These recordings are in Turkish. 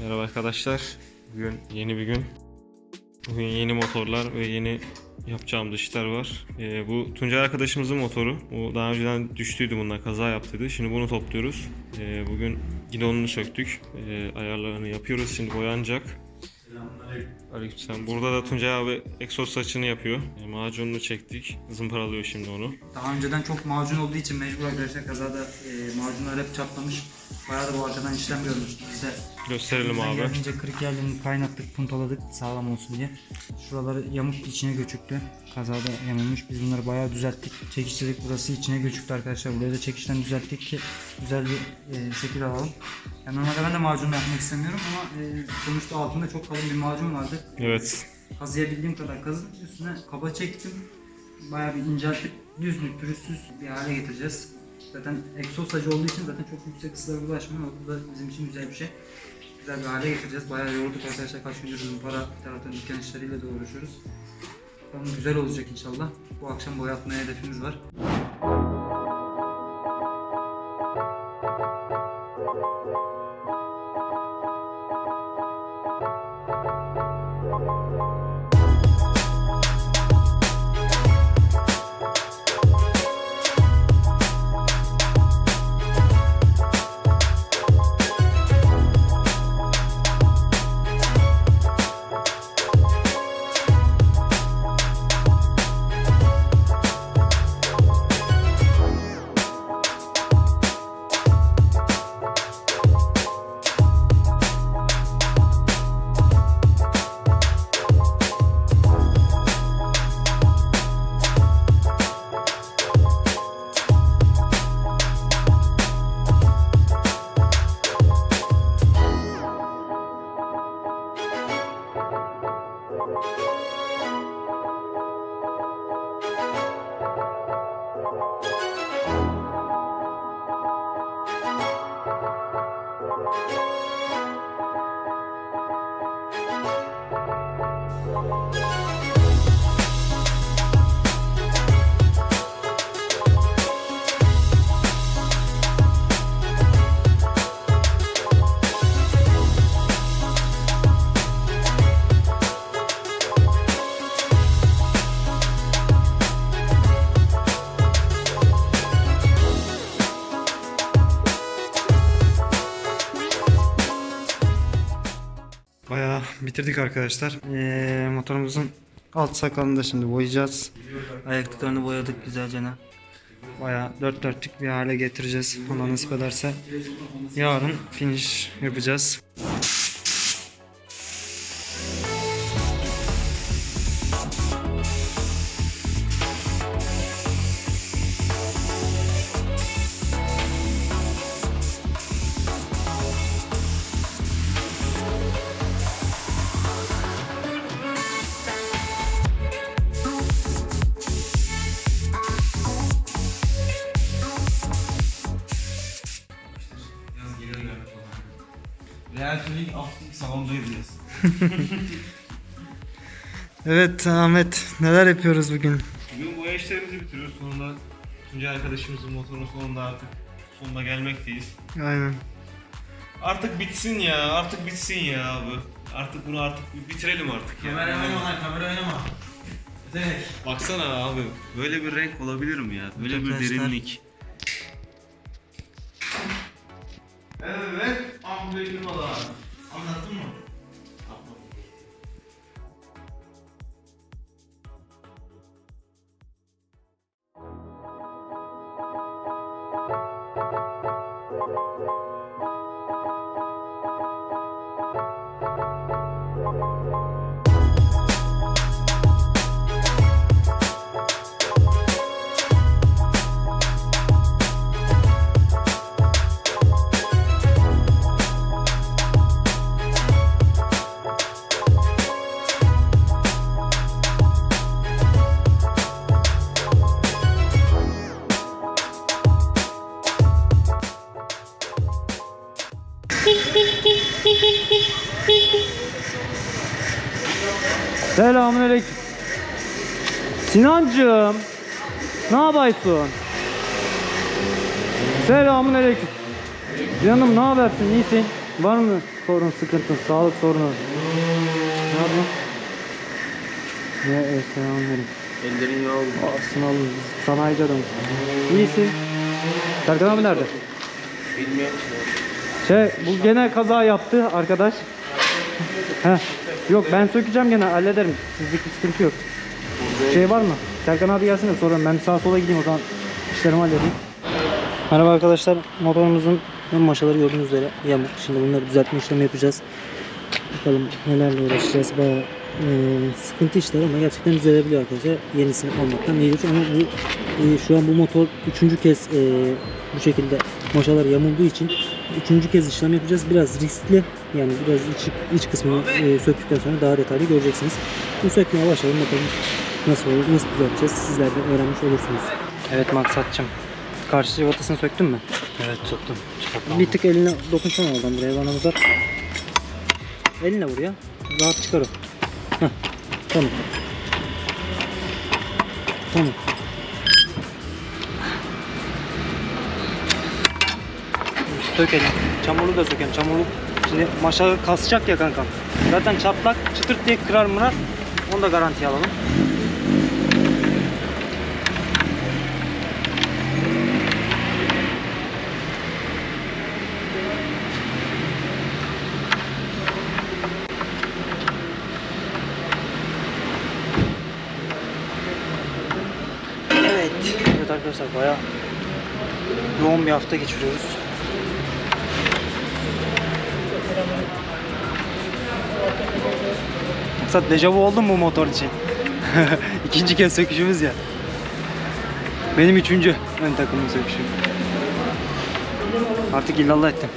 Merhaba arkadaşlar. Bugün yeni bir gün. Bugün yeni motorlar ve yeni yapacağımız işler var. Ee, bu Tuncay arkadaşımızın motoru. O daha önceden düştüydü bundan kaza yaptıydı. Şimdi bunu topluyoruz. Ee, bugün gidonunu söktük. Ee, ayarlarını yapıyoruz. Şimdi boyanacak. Aleykümselam. Burada da Tuncay abi egzoz saçını yapıyor. Ee, macununu çektik. Zımparalıyor şimdi onu. Daha önceden çok macun olduğu için mecbur arkadaşlar kazada e, macunlar hep çatlamış. Bayağı da bu arkadan işlem görmüştük biz de. Gösterelim abi. geldiğince kırık yerlerini kaynattık, puntaladık sağlam olsun diye. Şuraları yamuk içine göçüktü. Kazada yamulmuş. Biz bunları bayağı düzelttik. Çekiştirdik. Burası içine göçüktü arkadaşlar. Burayı da çekişten düzelttik ki güzel bir e, şekil alalım. Yani normalde ben de macun yapmak istemiyorum ama e, sonuçta altında çok kalın bir macun vardı. Evet. Kazıyabildiğim kadar kazıp üstüne kaba çektim. Bayağı bir inceltip düzlük pürüzsüz bir hale getireceğiz. Zaten egzoz sacı olduğu için zaten çok yüksek ısılara ulaşmıyor. O da bizim için güzel bir şey. Güzel bir hale getireceğiz. Bayağı yorduk arkadaşlar. Kaç gündür para taraftan dükkan işleriyle de uğraşıyoruz. Bakalım güzel olacak inşallah. Bu akşam boyatmaya hedefimiz var. Bayağı bitirdik arkadaşlar. Ee, motorumuzun alt sakalını da şimdi boyayacağız. Ayaklıklarını boyadık güzelce. Bayağı dört dörtlük bir hale getireceğiz. Allah nasip ederse. Yarın finish yapacağız. Evet Ahmet neler yapıyoruz bugün? Bugün boya işlerimizi bitiriyoruz. Sonunda Tuncay arkadaşımızın motorunun sonunda artık sonuna gelmekteyiz. Aynen. Artık bitsin ya, artık bitsin ya abi. Artık bunu artık bitirelim artık ya. Kamera oynama lan, kamera oynama. Yetenek. Baksana abi, böyle bir renk olabilir mi ya? Böyle bir Arkadaşlar. derinlik. Evet, ampul firmalar. Anlattın mı? Selamünaleyküm. Sinancığım. Ne yapıyorsun? Selamünaleyküm. Canım ne habersin? İyisin? Var mı sorun, sıkıntı, sağlık sorunu. Ne yapıyorsun? Ne Ekrem anlarım. Ellerin yağ oldu. Aslında oğlum sanayici adamız. İyisin. Serkan abi nerede? Bilmiyorum. Şey bu gene kaza yaptı arkadaş. Heh. Yok ben sökeceğim gene hallederim. Sizlik bir sıkıntı yok. Şey var mı? Serkan abi gelsin de sorarım. Ben sağa sola gideyim o zaman işlerimi halledeyim. Merhaba arkadaşlar. Motorumuzun ön maşaları gördüğünüz üzere yamuk. Şimdi bunları düzeltme işlemi yapacağız. Bakalım nelerle uğraşacağız. Bayağı e, sıkıntı işler ama gerçekten düzelebiliyor arkadaşlar. Yenisini almaktan iyidir. Ama bu e, şu an bu motor üçüncü kez e, bu şekilde maşalar yamulduğu için üçüncü kez işlem yapacağız. Biraz riskli. Yani biraz iç, iç kısmını e, söktükten sonra daha detaylı göreceksiniz. Bu sökmeye başlayalım bakalım nasıl olur, nasıl düzelteceğiz. Sizler de öğrenmiş olursunuz. Evet Maksatçım. Karşı cıvatasını söktün mü? Evet tuttum. Bir tık eline dokunsana oradan buraya bana uzat. Eline vur ya. Rahat çıkar o. Heh. Tamam. Tamam. Sök elini. Çamurlu da sökelim. Çamurlu. Şimdi maşa kasacak ya kankam. Zaten çatlak çıtırt diye kırar mırar. Onu da garantiye alalım. Evet. Evet arkadaşlar bayağı yoğun bir hafta geçiriyoruz. Maksat dejavu oldu mu motor için? İkinci kez söküşümüz ya. Benim üçüncü ön takımın söküşü. Artık illallah ettim.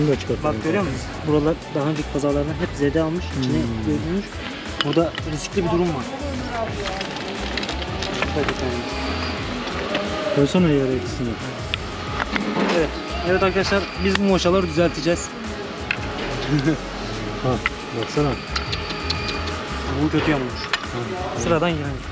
Bunu da çıkartalım. Bak görüyor musun? Buralar daha önceki kazalardan hep zede almış, içine görülmüş. Burada riskli bir durum var. Koysana yere ikisini. Evet. Evet arkadaşlar biz bu maşaları düzelteceğiz. Ha, baksana. Bu kötü yanmış. Sıradan yani.